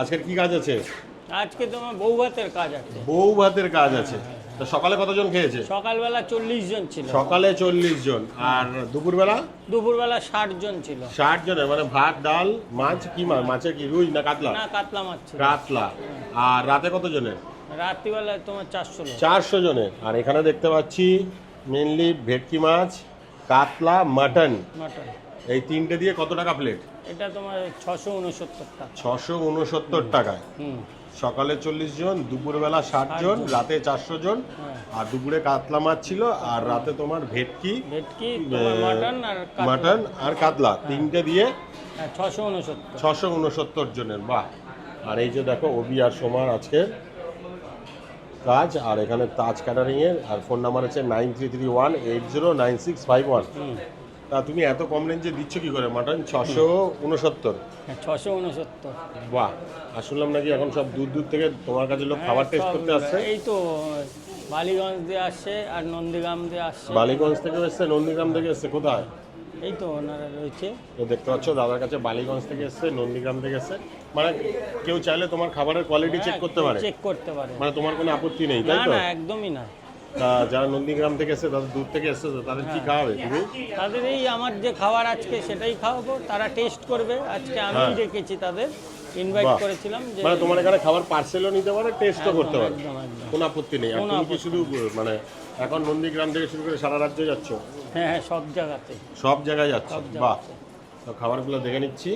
আজকের কি কাজ আছে? আজকে তোমার বউ ভাতের কাজ আছে। বউ ভাতের কাজ আছে। তো সকালে কতজন খেয়েছে? সকালবেলা চল্লিশ জন ছিল। সকালে চল্লিশ জন। আর দুপুরবেলা? দুপুরবেলা ষাট জন ছিল। ষাট জনের মানে ভাত ডাল মাছ কি মাছ? মাছের কি রুই না কাতলা? না কাতলা মাছ ছিল। কাতলা। আর রাতে কত জনের রাত্রিবেলায় তোমার চারশো চারশো জনের আর এখানে দেখতে পাচ্ছি মেনলি ভেটকি মাছ কাতলা মাটন। মাটন। এই তিনটে দিয়ে কত টাকা প্লেট এটা তোমার ছশো উনসত্তর টাকা ছশো উনসত্তর টাকায়। সকালে চল্লিশ জন দুপুরবেলা ষাট জন রাতে চারশো জন। হ্যাঁ। আর দুপুরে কাতলা মাছ ছিল আর রাতে তোমার ভেটকি ভেটকি মাটন আর কাতলা। কাতলা তিনটে দিয়ে হ্যাঁ ছশো উনসত্তর। ছশো উনসত্তর জনের বাহ। আর এই যে দেখো ওবি আর সোমার আজকে কাজ আর এখানে তাজ ক্যাটারিং এর আর ফোন নাম্বার আছে nine three three one eight zero nine six five one. তা তুমি এত কম রেঞ্জে দিচ্ছ কি করে? মাটন ছশো উনসত্তর। হ্যাঁ ছশো উনসত্তর। বাহ আর শুনলাম নাকি এখন সব দূর দূর থেকে তোমার কাছে লোক খাবার হ্যাঁ, টেস্ট করতে আসছে? এই তো বালিগঞ্জ দিয়ে আসছে আর নন্দীগ্রাম দিয়ে আসছে। বালিগঞ্জ থেকে এসছে নন্দীগ্রাম থেকে এসছে কোথায়? এই তো ওনারা রয়েছে। তো দেখতে পাচ্ছ দাদার কাছে বালিগঞ্জ থেকে এসছে নন্দীগ্রাম থেকে এসছে। মানে কেউ চাইলে তোমার খাবারের কোয়ালিটি চেক করতে পারে। চেক করতে পারে। মানে তোমার কোনো আপত্তি নেই না তাই তো? না একদমই না। যারা নন্দীগ্রাম থেকে এসছে তাদের দূর থেকে এসছে তাদের কি খাওয়াবে তুমি? তাদের এই আমার যে খাবার আজকে সেটাই খাওয়াবো। তারা টেস্ট করবে। আজকে আমি হ্যাঁ। ডেকেছি তাদের। ইনভাইট করেছিলাম যে মানে তোমার এখানে খাবার পার্সেলও নিতে পারে টেস্টও করতে পারে। কোনো আপত্তি নেই। আর তুমি কি শুধু মানে এখন নন্দীগ্রাম থেকে শুরু করে সারা রাজ্যে যাচ্ছ? হ্যাঁ হ্যাঁ সব জায়গাতে। সব জায়গায় যাচ্ছ? বাহ। তো খাবারগুলো দেখে নিচ্ছি।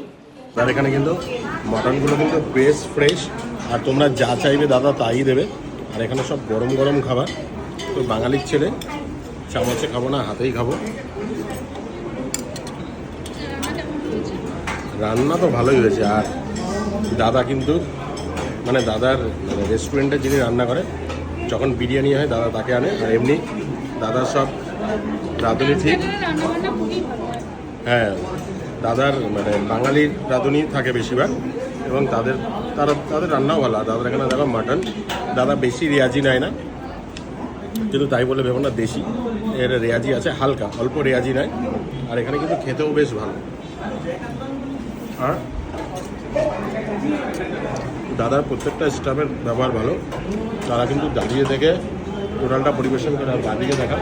আর এখানে কিন্তু মটনগুলো কিন্তু বেশ ফ্রেশ আর তোমরা যা চাইবে দাদা তাই দেবে। আর এখানে সব গরম গরম খাবার। তো বাঙালির ছেলে। চামচে খাব না, হাতেই খাব। রান্না তো ভালোই হয়েছে, আর দাদা কিন্তু মানে দাদার মানে রেস্টুরেন্টে যিনি রান্না করে, যখন বিরিয়ানি হয়, দাদা তাকে আনে, আর এমনি দাদার সব রাঁধুনি ঠিক। হ্যাঁ দাদার মানে বাঙালির রাঁধুনি থাকে বেশিরভাগ, এবং তাদের, তারা, তাদের রান্নাও ভালো, আর দাদার এখানে দেখো মাটন। দাদা বেশি রেয়াজি নেয় না। কিন্তু তাই বলে ভেবো না, দেশি। এর রেয়াজি আছে হালকা, অল্প রেয়াজি নেয়। আর এখানে কিন্তু খেতেও বেশ ভালো। আর দাদার প্রত্যেকটা স্টাফের ব্যবহার ভালো। তারা কিন্তু দাঁড়িয়ে থেকে টোটালটা পরিবেশন করে আর বাদিকে দেখা।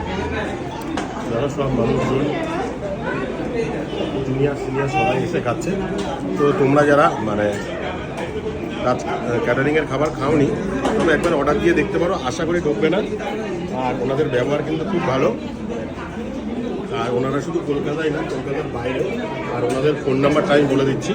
যারা সব মানুষজন জুনিয়র, সিনিয়র সবাই এসে খাচ্ছে। তো তোমরা যারা মানে ক্যাটারিংয়ের খাবার খাওনি, তবে একবার অর্ডার দিয়ে দেখতে পারো। আশা করি ঢুকবে না। আর ওনাদের ব্যবহার কিন্তু খুব ভালো। আর ওনারা শুধু কলকাতায় না, কলকাতার বাইরে আর ওনাদের ফোন নাম্বারটা আমি বলে দিচ্ছি।